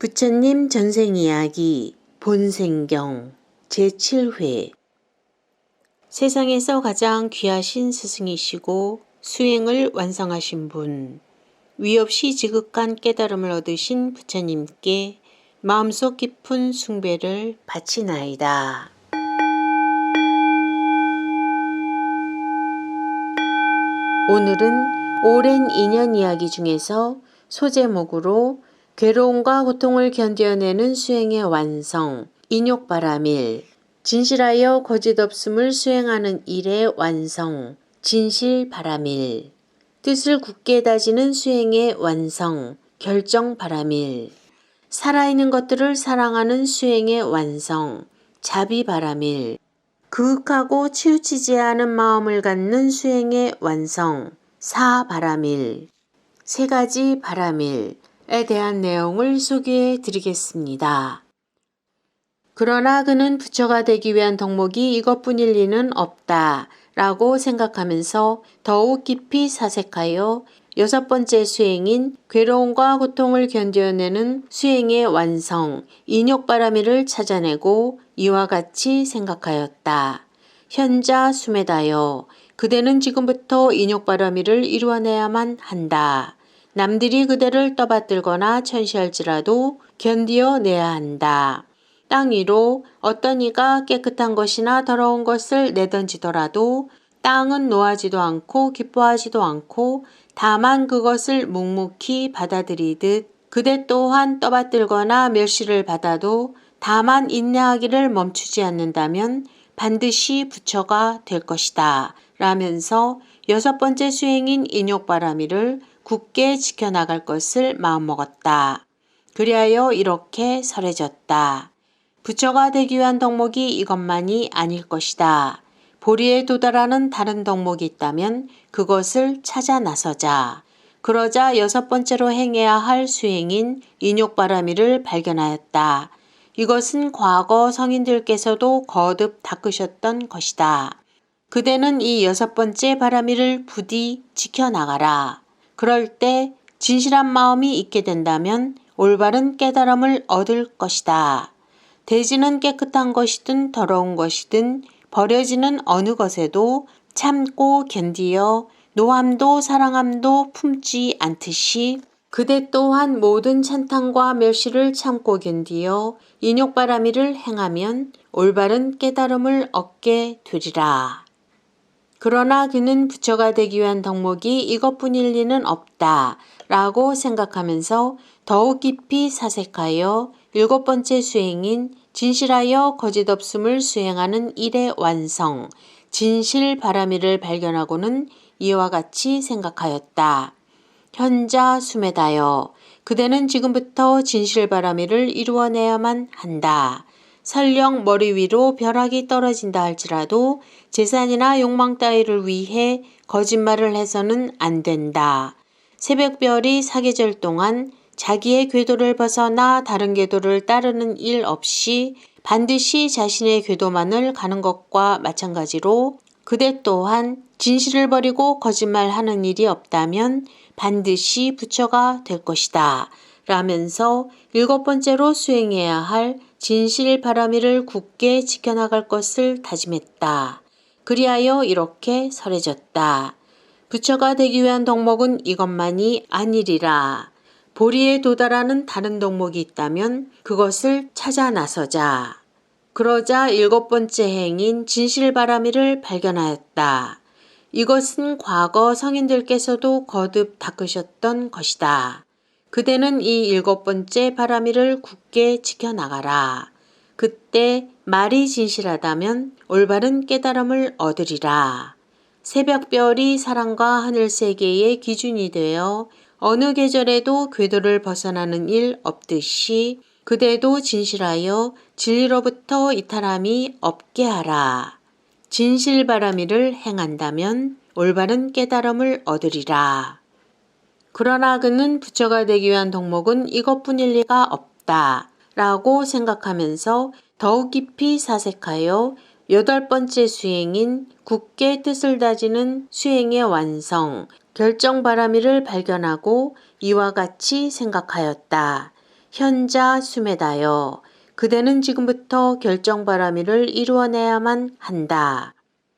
부처님 전생 이야기 본생경 제7회 세상에서 가장 귀하신 스승이시고 수행을 완성하신 분, 위 없이 지극한 깨달음을 얻으신 부처님께 마음속 깊은 숭배를 바치나이다. 오늘은 오랜 인연 이야기 중에서 소제목으로 괴로움과 고통을 견뎌내는 수행의 완성, 인욕바라밀, 진실하여 거짓없음을 수행하는 일의 완성, 진실바라밀, 뜻을 굳게 다지는 수행의 완성, 결정바라밀, 살아있는 것들을 사랑하는 수행의 완성, 자비바라밀, 그윽하고 치우치지 않은 마음을 갖는 수행의 완성, 사바라밀, 세 가지 바라밀에 대한 내용을 소개해 드리겠습니다. 그러나 그는 부처가 되기 위한 덕목이 이것뿐일 리는 없다 라고 생각하면서 더욱 깊이 사색하여 여섯 번째 수행인 괴로움과 고통을 견뎌내는 수행의 완성, 인욕바라밀을 찾아내고 이와 같이 생각하였다. 현자 수메다여, 그대는 지금부터 인욕바라밀을 이루어내야만 한다. 남들이 그대를 떠받들거나 천시할지라도 견디어내야 한다. 땅 위로 어떤 이가 깨끗한 것이나 더러운 것을 내던지더라도 땅은 노하지도 않고 기뻐하지도 않고 다만 그것을 묵묵히 받아들이듯 그대 또한 떠받들거나 멸시를 받아도 다만 인내하기를 멈추지 않는다면 반드시 부처가 될 것이다. 라면서 여섯 번째 수행인 인욕바라미를 굳게 지켜나갈 것을 마음먹었다. 그리하여 이렇게 설해졌다. 부처가 되기 위한 덕목이 이것만이 아닐 것이다. 보리에 도달하는 다른 덕목이 있다면 그것을 찾아 나서자. 그러자 여섯 번째로 행해야 할 수행인 인욕바라미를 발견하였다. 이것은 과거 성인들께서도 거듭 닦으셨던 것이다. 그대는 이 여섯 번째 바라미를 부디 지켜나가라. 그럴 때 진실한 마음이 있게 된다면 올바른 깨달음을 얻을 것이다. 대지는 깨끗한 것이든 더러운 것이든 버려지는 어느 것에도 참고 견디어 노함도 사랑함도 품지 않듯이 그대 또한 모든 찬탄과 멸시를 참고 견디어 인욕바라미를 행하면 올바른 깨달음을 얻게 되리라. 그러나 그는 부처가 되기 위한 덕목이 이것뿐일 리는 없다 라고 생각하면서 더욱 깊이 사색하여 일곱 번째 수행인 진실하여 거짓없음을 수행하는 일의 완성, 진실 바라미를 발견하고는 이와 같이 생각하였다. 현자 수메다여, 그대는 지금부터 진실 바라미를 이루어내야만 한다. 설령 머리 위로 벼락이 떨어진다 할지라도 재산이나 욕망 따위를 위해 거짓말을 해서는 안 된다. 새벽별이 사계절 동안 자기의 궤도를 벗어나 다른 궤도를 따르는 일 없이 반드시 자신의 궤도만을 가는 것과 마찬가지로 그대 또한 진실을 버리고 거짓말하는 일이 없다면 반드시 부처가 될 것이다. 라면서 일곱 번째로 수행해야 할 진실 바라미를 굳게 지켜나갈 것을 다짐했다. 그리하여 이렇게 설해졌다. 부처가 되기 위한 덕목은 이것만이 아니리라. 보리에 도달하는 다른 덕목이 있다면 그것을 찾아 나서자. 그러자 일곱 번째 행인 진실바라미를 발견하였다. 이것은 과거 성인들께서도 거듭 닦으셨던 것이다. 그대는 이 일곱 번째 바라미를 굳게 지켜나가라. 그때 말이 진실하다면 올바른 깨달음을 얻으리라. 새벽별이 사랑과 하늘 세계의 기준이 되어 어느 계절에도 궤도를 벗어나는 일 없듯이 그대도 진실하여 진리로부터 이탈함이 없게 하라. 진실바라미를 행한다면 올바른 깨달음을 얻으리라. 그러나 그는 부처가 되기 위한 덕목은 이것뿐일 리가 없다. 라고 생각하면서 더욱 깊이 사색하여 여덟 번째 수행인 굳게 뜻을 다지는 수행의 완성, 결정 바라미를 발견하고 이와 같이 생각하였다. 현자 수메다여 그대는 지금부터 결정 바람이를 이루어내야만 한다.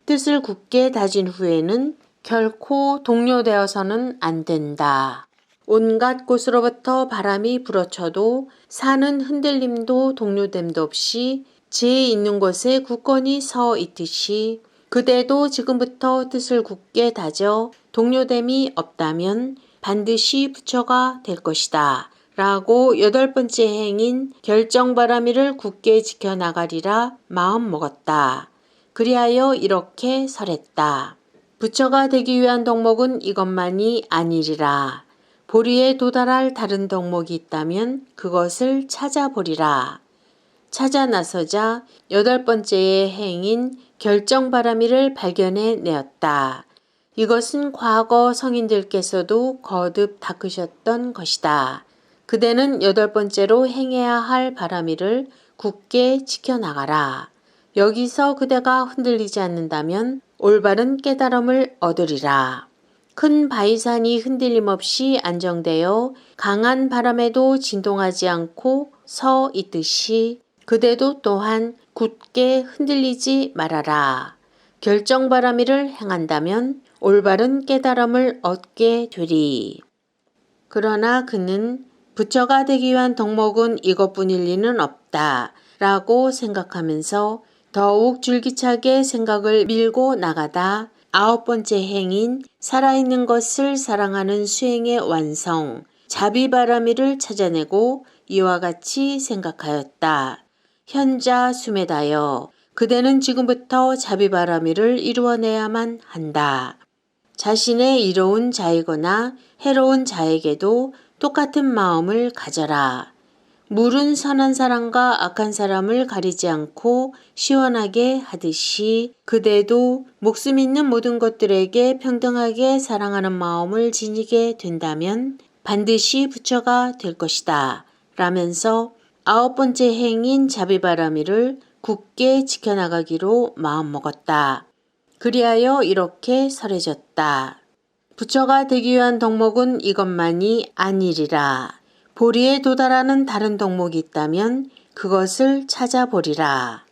뜻을 굳게 다진 후에는 결코 동료되어서는 안 된다. 온갖 곳으로부터 바람이 불어쳐도 사는 흔들림도 동료됨도 없이 제 있는 곳에 굳건히 서 있듯이 그대도 지금부터 뜻을 굳게 다져 동료됨이 없다면 반드시 부처가 될 것이다. 라고 여덟 번째 행인 결정바람이를 굳게 지켜나가리라 마음 먹었다. 그리하여 이렇게 설했다. 부처가 되기 위한 덕목은 이것만이 아니리라. 보리에 도달할 다른 덕목이 있다면 그것을 찾아보리라. 찾아 나서자 여덟 번째의 행인 결정바람이를 발견해 내었다. 이것은 과거 성인들께서도 거듭 닦으셨던 것이다. 그대는 여덟 번째로 행해야 할 바람이를 굳게 지켜나가라. 여기서 그대가 흔들리지 않는다면 올바른 깨달음을 얻으리라. 큰 바위산이 흔들림 없이 안정되어 강한 바람에도 진동하지 않고 서 있듯이 그대도 또한 굳게 흔들리지 말아라. 결정바람이를 행한다면 올바른 깨달음을 얻게 되리. 그러나 그는 부처가 되기 위한 덕목은 이것뿐일 리는 없다. 라고 생각하면서 더욱 줄기차게 생각을 밀고 나가다 아홉 번째 행인 살아있는 것을 사랑하는 수행의 완성, 자비바라미를 찾아내고 이와 같이 생각하였다. 현자 수메다여, 그대는 지금부터 자비바라미를 이루어내야만 한다. 자신의 이로운 자이거나 해로운 자에게도 똑같은 마음을 가져라. 물은 선한 사람과 악한 사람을 가리지 않고 시원하게 하듯이 그대도 목숨 있는 모든 것들에게 평등하게 사랑하는 마음을 지니게 된다면 반드시 부처가 될 것이다. 라면서 아홉 번째 행인 자비바라미를 굳게 지켜나가기로 마음먹었다. 그리하여 이렇게 설해졌다. 부처가 되기 위한 덕목은 이것만이 아니리라. 보리에 도달하는 다른 덕목이 있다면 그것을 찾아보리라.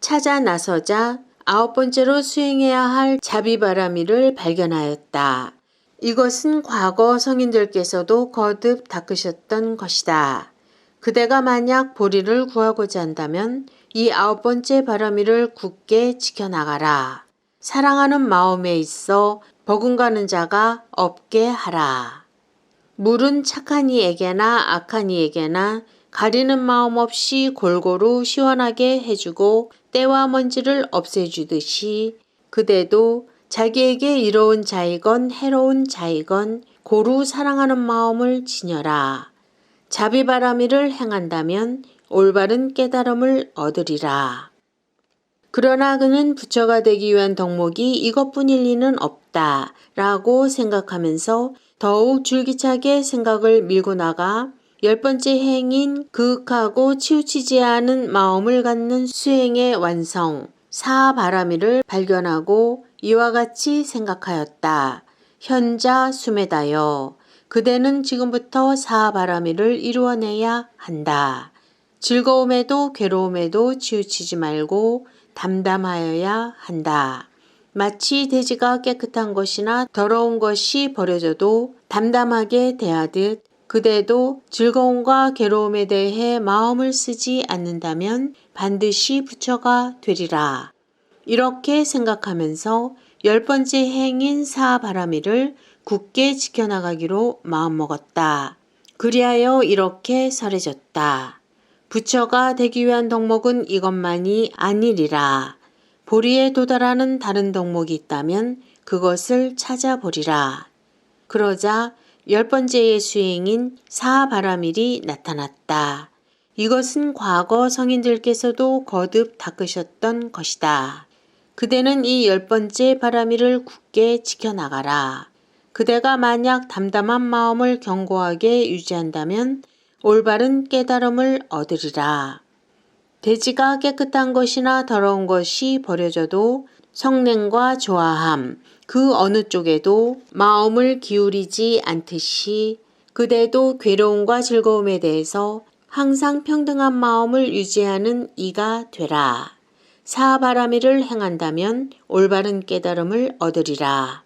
찾아 나서자 아홉 번째로 수행해야 할 자비바라미를 발견하였다. 이것은 과거 성인들께서도 거듭 닦으셨던 것이다. 그대가 만약 보리를 구하고자 한다면 이 아홉 번째 바라미를 굳게 지켜나가라. 사랑하는 마음에 있어 버금가는 자가 없게 하라. 물은 착한 이에게나 악한 이에게나 가리는 마음 없이 골고루 시원하게 해주고 때와 먼지를 없애주듯이 그대도 자기에게 이로운 자이건 해로운 자이건 고루 사랑하는 마음을 지녀라. 자비바라미를 행한다면 올바른 깨달음을 얻으리라. 그러나 그는 부처가 되기 위한 덕목이 이것뿐일 리는 없다 라고 생각하면서 더욱 줄기차게 생각을 밀고 나가 열 번째 행인 그윽하고 치우치지 않은 마음을 갖는 수행의 완성, 사바라미를 발견하고 이와 같이 생각하였다. 현자 수메다여. 그대는 지금부터 사바라미를 이루어내야 한다. 즐거움에도 괴로움에도 치우치지 말고 담담하여야 한다. 마치 돼지가 깨끗한 것이나 더러운 것이 버려져도 담담하게 대하듯 그대도 즐거움과 괴로움에 대해 마음을 쓰지 않는다면 반드시 부처가 되리라. 이렇게 생각하면서 열 번째 행인 사바라미를 굳게 지켜나가기로 마음먹었다. 그리하여 이렇게 설해졌다. 부처가 되기 위한 덕목은 이것만이 아니리라. 보리에 도달하는 다른 덕목이 있다면 그것을 찾아보리라. 그러자 열 번째의 수행인 사바라밀이 나타났다. 이것은 과거 성인들께서도 거듭 닦으셨던 것이다. 그대는 이 열 번째 바라밀을 굳게 지켜나가라. 그대가 만약 담담한 마음을 견고하게 유지한다면 올바른 깨달음을 얻으리라. 돼지가 깨끗한 것이나 더러운 것이 버려져도 성냉과 조화함, 그 어느 쪽에도 마음을 기울이지 않듯이 그대도 괴로움과 즐거움에 대해서 항상 평등한 마음을 유지하는 이가 되라. 사바라미를 행한다면 올바른 깨달음을 얻으리라.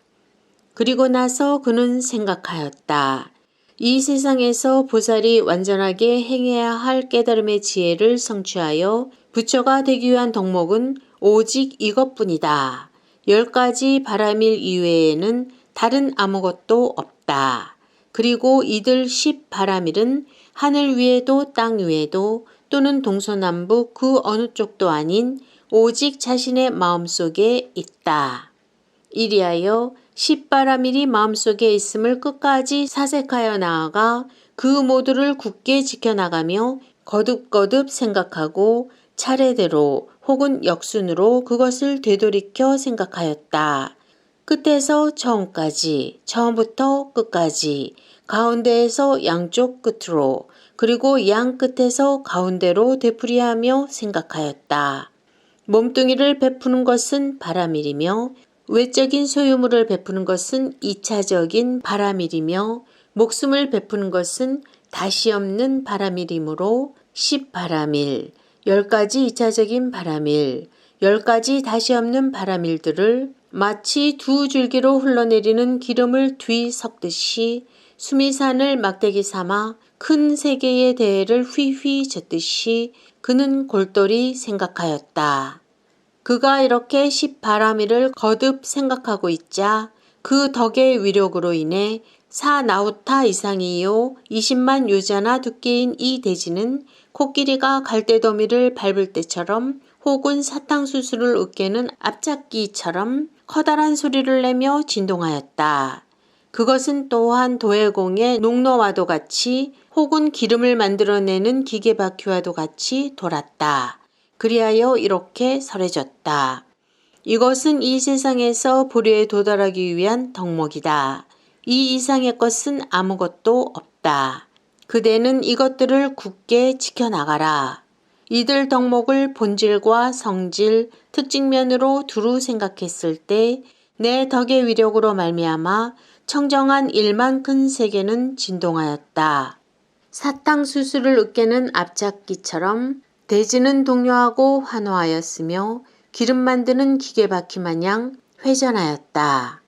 그리고 나서 그는 생각하였다. 이 세상에서 보살이 완전하게 행해야 할 깨달음의 지혜를 성취하여 부처가 되기 위한 덕목은 오직 이것뿐이다. 열 가지 바람일 이외에는 다른 아무것도 없다. 그리고 이들 십 바람일은 하늘 위에도 땅 위에도 또는 동서남북 그 어느 쪽도 아닌 오직 자신의 마음속에 있다. 이리하여 십바라밀이 마음속에 있음을 끝까지 사색하여 나아가 그 모두를 굳게 지켜나가며 거듭거듭 생각하고 차례대로 혹은 역순으로 그것을 되돌이켜 생각하였다. 끝에서 처음까지, 처음부터 끝까지, 가운데에서 양쪽 끝으로, 그리고 양 끝에서 가운데로 되풀이하며 생각하였다. 몸뚱이를 베푸는 것은 바라밀이며 외적인 소유물을 베푸는 것은 이차적인 바라밀이며 목숨을 베푸는 것은 다시 없는 바라밀이므로 십바라밀, 열 가지 이차적인 바라밀, 열 가지 다시 없는 바라밀들을 마치 두 줄기로 흘러내리는 기름을 뒤 섞듯이 수미산을 막대기 삼아 큰 세계의 대해를 휘휘 젓듯이 그는 골똘히 생각하였다. 그가 이렇게 십바라미를 거듭 생각하고 있자 그 덕의 위력으로 인해 사나우타 이상이요 20만 요자나 두께인 이 대지는 코끼리가 갈대더미를 밟을 때처럼 혹은 사탕수수를 으깨는 앞잡기처럼 커다란 소리를 내며 진동하였다. 그것은 또한 도해공의 농로와도 같이 혹은 기름을 만들어내는 기계바퀴와도 같이 돌았다. 그리하여 이렇게 설해졌다. 이것은 이 세상에서 보리에 도달하기 위한 덕목이다. 이 이상의 것은 아무것도 없다. 그대는 이것들을 굳게 지켜나가라. 이들 덕목을 본질과 성질, 특징면으로 두루 생각했을 때 내 덕의 위력으로 말미암아 청정한 일만 큰 세계는 진동하였다. 사탕수수를 으깨는 앞잡기처럼 대지는 동요하고 환호하였으며 기름 만드는 기계 바퀴 마냥 회전하였다.